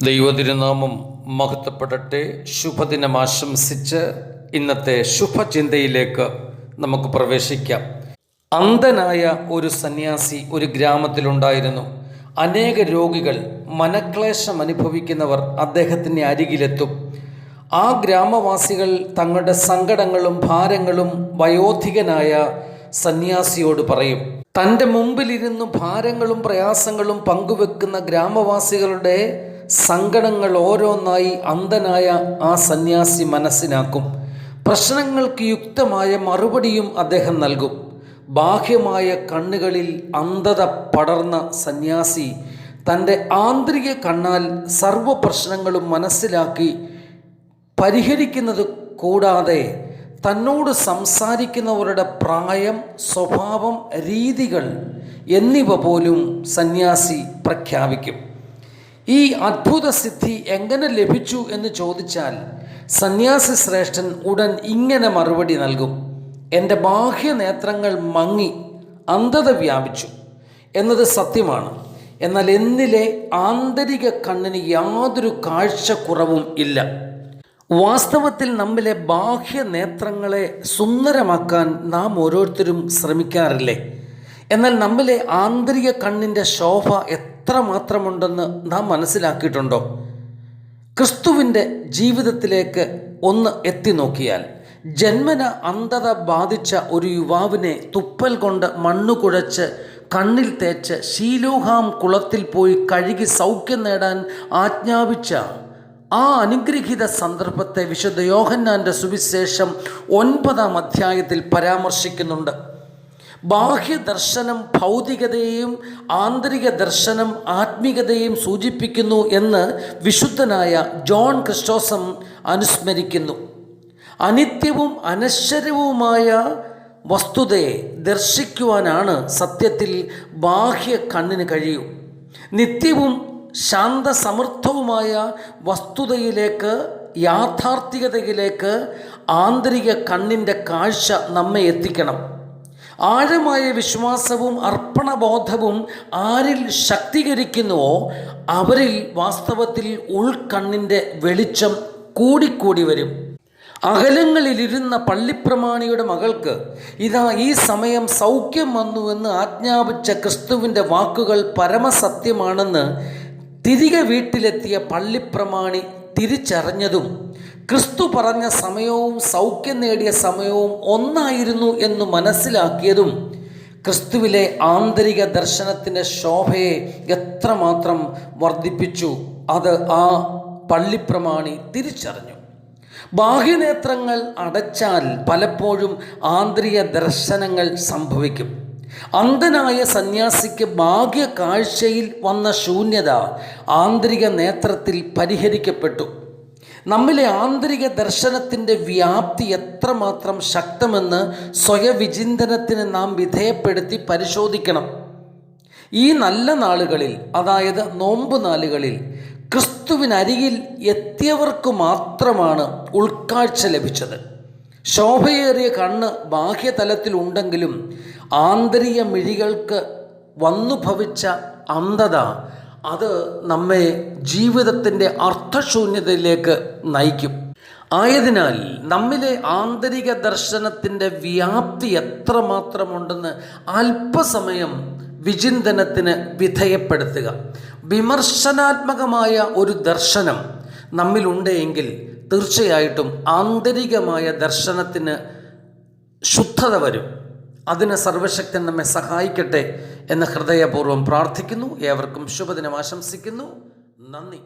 ദൈവതിരുനാമം മഹത്വപ്പെടട്ടെ. ശുഭദിനം ആശംസിച്ച് ഇന്നത്തെ ശുഭചിന്തയിലേക്ക് നമുക്ക് പ്രവേശിക്കാം. അന്ധനായ ഒരു സന്യാസി ഒരു ഗ്രാമത്തിലുണ്ടായിരുന്നു. അനേക രോഗികൾ മനക്ലേശം അനുഭവിക്കുന്നവർ അദ്ദേഹത്തിന്റെ അരികിലെത്തും. ആ ഗ്രാമവാസികൾ തങ്ങളുടെ സങ്കടങ്ങളും ഭാരങ്ങളും വയോധികനായ സന്യാസിയോട് പറയും തന്റെ മുമ്പിലിരുന്ന് ഭാരങ്ങളും പ്രയാസങ്ങളും പങ്കുവെക്കുന്ന ഗ്രാമവാസികളുടെ സങ്കടങ്ങൾ ഓരോന്നായി അന്ധനായ ആ സന്യാസി മനസ്സിനാക്കും. പ്രശ്നങ്ങൾക്ക് യുക്തമായ മറുപടിയും അദ്ദേഹം നൽകും. ബാഹ്യമായ കണ്ണുകളിൽ അന്ധത പടർന്ന സന്യാസി തന്റെ ആന്തരിക കണ്ണാൽ സർവ പ്രശ്നങ്ങളും മനസ്സിലാക്കി പരിഹരിക്കുന്നത് കൂടാതെ തന്നോട് സംസാരിക്കുന്നവരുടെ പ്രായം സ്വഭാവം രീതികൾ എന്നിവ പോലും സന്യാസി പ്രഖ്യാപിക്കും. ഈ അത്ഭുത സിദ്ധി എങ്ങനെ ലഭിച്ചു എന്ന് ചോദിച്ചാൽ സന്യാസി ശ്രേഷ്ഠൻ ഉടൻ ഇങ്ങനെ മറുപടി നൽകും. എന്റെ ബാഹ്യ നേത്രങ്ങൾ മങ്ങി അന്ധത വ്യാപിച്ചു എന്നത് സത്യമാണ്. എന്നാൽ എന്നിലെ ആന്തരിക കണ്ണിന് യാതൊരു കാഴ്ചക്കുറവും ഇല്ല. വാസ്തവത്തിൽ നമ്മിലെ ബാഹ്യ നേത്രങ്ങളെ സുന്ദരമാക്കാൻ നാം ഓരോരുത്തരും ശ്രമിക്കാറില്ലേ? എന്നാൽ നമ്മിലെ ആന്തരിക കണ്ണിന്റെ ശോഭ എത്ര മാത്രമുണ്ടെന്ന് നാം മനസ്സിലാക്കിയിട്ടുണ്ടോ? ക്രിസ്തുവിന്റെ ജീവിതത്തിലേക്ക് ഒന്ന് എത്തി നോക്കിയാൽ ജന്മന അന്ധത ബാധിച്ച ഒരു യുവാവിനെ തുപ്പൽ കൊണ്ട് മണ്ണു കുഴച്ച് കണ്ണിൽ തേച്ച് ശീലോഹാം കുളത്തിൽ പോയി കഴുകി സൗഖ്യം നേടാൻ ആജ്ഞാപിച്ച ആ അനുഗ്രഹീത സന്ദർഭത്തെ വിശുദ്ധ യോഹന്നാന്റെ സുവിശേഷം ഒൻപതാം അധ്യായത്തിൽ പരാമർശിക്കുന്നുണ്ട്. ബാഹ്യദർശനം ഭൗതികതയെയും ആന്തരിക ദർശനം ആത്മീകതയെയും സൂചിപ്പിക്കുന്നു എന്ന് വിശുദ്ധനായ ജോൺ ക്രിസ്റ്റോസം അനുസ്മരിക്കുന്നു. അനിത്യവും അനശ്വരവുമായ വസ്തുതയെ ദർശിക്കുവാനാണ് സത്യത്തിൽ ബാഹ്യ കണ്ണിന് കഴിയൂ. നിത്യവും ശാന്തസമൃദ്ധവുമായ വസ്തുതയിലേക്ക് യാഥാർത്ഥികതയിലേക്ക് ആന്തരിക കണ്ണിന്റെ കാഴ്ച നമ്മെ എത്തിക്കണം. ആഴമായ വിശ്വാസവും അർപ്പണബോധവും ആരിൽ ശക്തീകരിക്കുന്നുവോ അവരിൽ വാസ്തവത്തിൽ ഉൾക്കണ്ണിന്റെ വെളിച്ചം കൂടിക്കൂടി വരും. അകലങ്ങളിലിരുന്ന പള്ളിപ്രമാണിയുടെ മകൾക്ക് ഇതാ ഈ സമയം സൗഖ്യം വന്നുവെന്ന് ആജ്ഞാപിച്ച ക്രിസ്തുവിന്റെ വാക്കുകൾ പരമസത്യമാണെന്ന് തിരികെ വീട്ടിലെത്തിയ പള്ളിപ്രമാണി തിരിച്ചറിഞ്ഞതും ക്രിസ്തു പറഞ്ഞ സമയവും സൗഖ്യം നേടിയ സമയവും ഒന്നായിരുന്നു എന്ന് മനസ്സിലാക്കിയതും ക്രിസ്തുവിലെ ആന്തരിക ദർശനത്തിന്റെ ശോഭയെ എത്രമാത്രം വർദ്ധിപ്പിച്ചു അത് ആ പള്ളിപ്രമാണി തിരിച്ചറിഞ്ഞു. ബാഹ്യനേത്രങ്ങൾ അടച്ചാൽ പലപ്പോഴും ആന്തരിക ദർശനങ്ങൾ സംഭവിക്കും. അന്ധനായ സന്യാസിക്ക് ബാഹ്യ കാഴ്ചയിൽ വന്ന ശൂന്യത ആന്തരിക നേത്രത്തിൽ പരിഹരിക്കപ്പെട്ടു. നമ്മിലെ ആന്തരിക ദർശനത്തിന്റെ വ്യാപ്തി എത്രമാത്രം ശക്തമെന്ന് സ്വയവിചിന്തനത്തിന് നാം വിധേയപ്പെടുത്തി പരിശോധിക്കണം. ഈ നല്ല നാളുകളിൽ അതായത് നോമ്പ് നാളുകളിൽ ക്രിസ്തുവിനരികിൽ എത്തിയവർക്ക് മാത്രമാണ് ഉൾക്കാഴ്ച ലഭിച്ചത്. ശോഭയേറിയ കണ്ണ് ബാഹ്യതലത്തിൽ ഉണ്ടെങ്കിലും ആന്തരിക മിഴികൾക്ക് വന്നുഭവിച്ച അന്ധത അത് നമ്മെ ജീവിതത്തിന്റെ അർത്ഥശൂന്യതയിലേക്ക് നയിക്കും. ആയതിനാൽ നമ്മിലെ ആന്തരിക ദർശനത്തിന്റെ വ്യാപ്തി എത്രമാത്രമുണ്ടെന്ന് അല്പസമയം വിചിന്തനത്തിന് വിധേയപ്പെടുത്തുക. വിമർശനാത്മകമായ ഒരു ദർശനം നമ്മിലുണ്ടെങ്കിൽ തീർച്ചയായിട്ടും ആന്തരികമായ ദർശനത്തിന് ശുദ്ധത വരും. അതിന് സർവശക്തൻ നമ്മെ സഹായിക്കട്ടെ എന്ന് ഹൃദയപൂർവം പ്രാർത്ഥിക്കുന്നു. ഏവർക്കും ശുഭദിനം ആശംസിക്കുന്നു. നന്ദി.